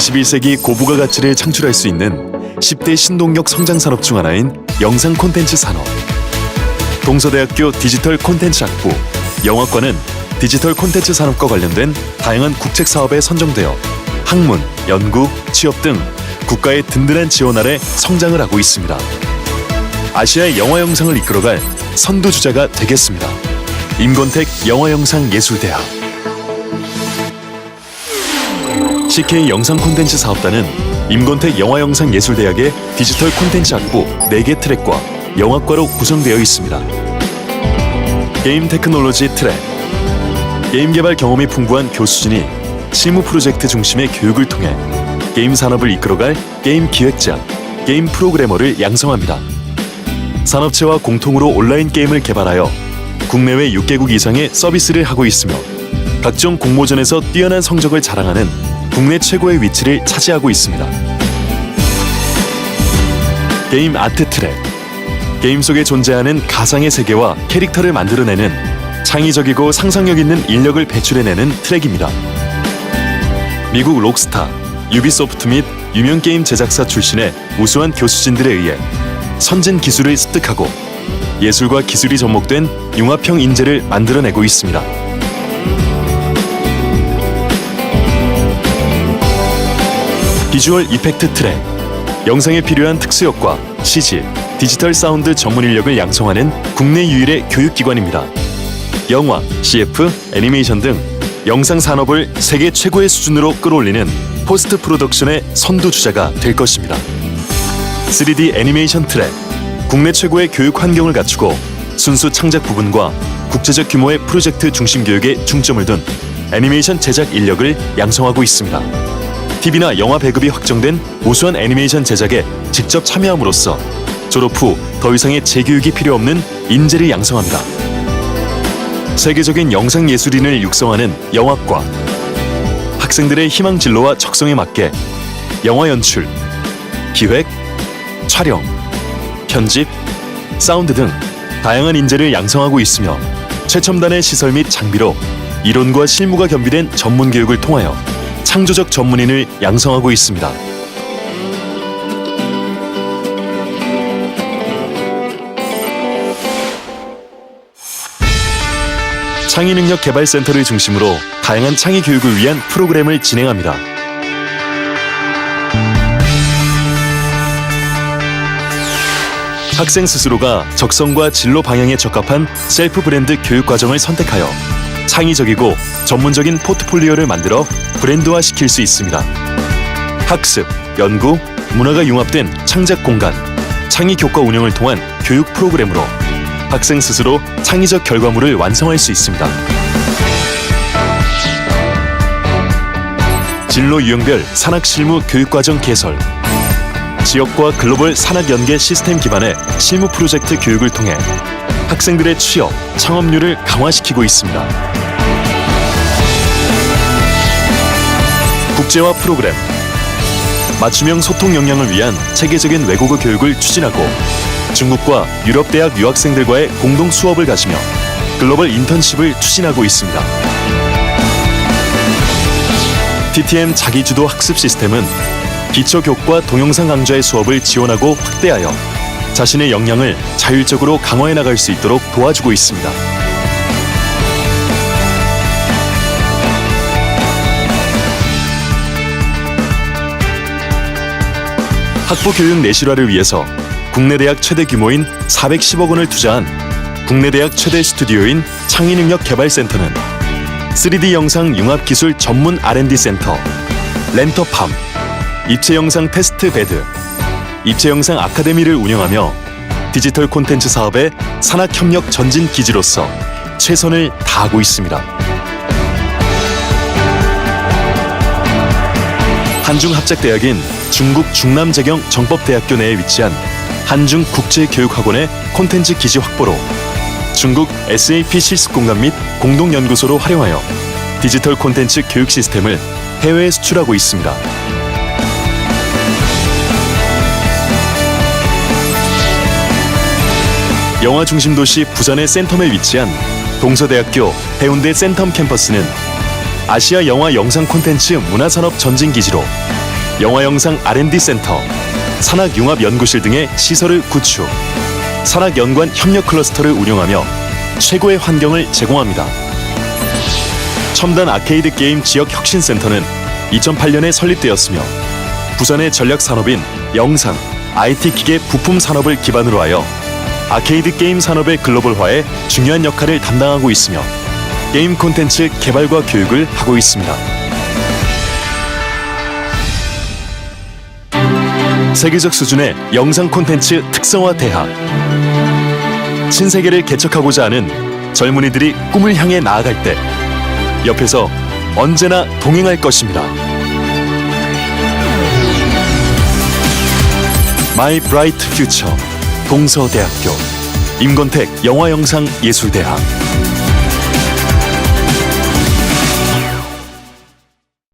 21세기 고부가 가치를 창출할 수 있는 10대 신동력 성장 산업 중 하나인 영상 콘텐츠 산업. 동서대학교 디지털 콘텐츠 학부 영화과는 디지털 콘텐츠 산업과 관련된 다양한 국책 사업에 선정되어 학문, 연구, 취업 등 국가의 든든한 지원 아래 성장을 하고 있습니다. 아시아의 영화 영상을 이끌어갈 선두 주자가 되겠습니다. 임건택 영화영상예술대학 CK 영상 콘텐츠 사업단은 임건택 영화영상예술대학의 디지털 콘텐츠 학부 4개 트랙과 영화과로 구성되어 있습니다. 게임 테크놀로지 트랙 게임 개발 경험이 풍부한 교수진이 실무 프로젝트 중심의 교육을 통해 게임 산업을 이끌어갈 게임 기획자, 게임 프로그래머를 양성합니다. 산업체와 공통으로 온라인 게임을 개발하여 국내외 6개국 이상의 서비스를 하고 있으며 각종 공모전에서 뛰어난 성적을 자랑하는 국내 최고의 위치를 차지하고 있습니다. 게임 아트 트랙 게임 속에 존재하는 가상의 세계와 캐릭터를 만들어내는 창의적이고 상상력 있는 인력을 배출해내는 트랙입니다. 미국 록스타, 유비소프트 및 유명 게임 제작사 출신의 우수한 교수진들에 의해 선진 기술을 습득하고 예술과 기술이 접목된 융합형 인재를 만들어내고 있습니다. 비주얼 이펙트 트랙 영상에 필요한 특수효과, CG, 디지털 사운드 전문 인력을 양성하는 국내 유일의 교육기관입니다. 영화, CF, 애니메이션 등 영상 산업을 세계 최고의 수준으로 끌어올리는 포스트 프로덕션의 선두주자가 될 것입니다. 3D 애니메이션 트랙 국내 최고의 교육 환경을 갖추고 순수 창작 부분과 국제적 규모의 프로젝트 중심 교육에 중점을 둔 애니메이션 제작 인력을 양성하고 있습니다. TV나 영화 배급이 확정된 우수한 애니메이션 제작에 직접 참여함으로써 졸업 후 더 이상의 재교육이 필요 없는 인재를 양성합니다. 세계적인 영상 예술인을 육성하는 영화과 학생들의 희망 진로와 적성에 맞게 영화 연출, 기획, 촬영, 편집, 사운드 등 다양한 인재를 양성하고 있으며 최첨단의 시설 및 장비로 이론과 실무가 겸비된 전문 교육을 통하여 창조적 전문인을 양성하고 있습니다. 창의능력 개발센터를 중심으로 다양한 창의 교육을 위한 프로그램을 진행합니다. 학생 스스로가 적성과 진로 방향에 적합한 셀프 브랜드 교육 과정을 선택하여 창의적이고 전문적인 포트폴리오를 만들어 브랜드화 시킬 수 있습니다. 학습, 연구, 문화가 융합된 창작 공간, 창의 교과 운영을 통한 교육 프로그램으로 학생 스스로 창의적 결과물을 완성할 수 있습니다. 진로 유형별 산학 실무 교육과정 개설, 지역과 글로벌 산학 연계 시스템 기반의 실무 프로젝트 교육을 통해 학생들의 취업, 창업률을 강화시키고 있습니다. 국제화 프로그램 맞춤형 소통 역량을 위한 체계적인 외국어 교육을 추진하고 중국과 유럽 대학 유학생들과의 공동 수업을 가지며 글로벌 인턴십을 추진하고 있습니다. TTM 자기주도 학습 시스템은 기초 교과 동영상 강좌의 수업을 지원하고 확대하여 자신의 역량을 자율적으로 강화해 나갈 수 있도록 도와주고 있습니다. 학부 교육 내실화를 위해서 국내 대학 최대 규모인 410억 원을 투자한 국내 대학 최대 스튜디오인 창의능력 개발센터는 3D 영상 융합 기술 전문 R&D 센터, 렌터팜, 입체 영상 테스트 베드, 입체 영상 아카데미를 운영하며 디지털 콘텐츠 사업의 산학 협력 전진 기지로서 최선을 다하고 있습니다. 한중 합작대학인 중국 중남재경 정법대학교 내에 위치한 한중 국제교육학원의 콘텐츠 기지 확보로 중국 SAP 실습 공간 및 공동연구소로 활용하여 디지털 콘텐츠 교육 시스템을 해외에 수출하고 있습니다. 영화 중심 도시 부산의 센텀에 위치한 동서대학교 해운대 센텀 캠퍼스는 아시아 영화 영상 콘텐츠 문화산업 전진 기지로 영화 영상 R&D 센터, 산학융합연구실 등의 시설을 구축, 산학연관 협력 클러스터를 운영하며 최고의 환경을 제공합니다. 첨단 아케이드 게임 지역 혁신센터는 2008년에 설립되었으며 부산의 전략 산업인 영상, IT 기계 부품 산업을 기반으로 하여 아케이드 게임 산업의 글로벌화에 중요한 역할을 담당하고 있으며 게임 콘텐츠 개발과 교육을 하고 있습니다. 세계적 수준의 영상 콘텐츠 특성화 대학 신세계를 개척하고자 하는 젊은이들이 꿈을 향해 나아갈 때 옆에서 언제나 동행할 것입니다. 마이 브라이트 퓨처 동서대학교 임건택 영화영상 예술대학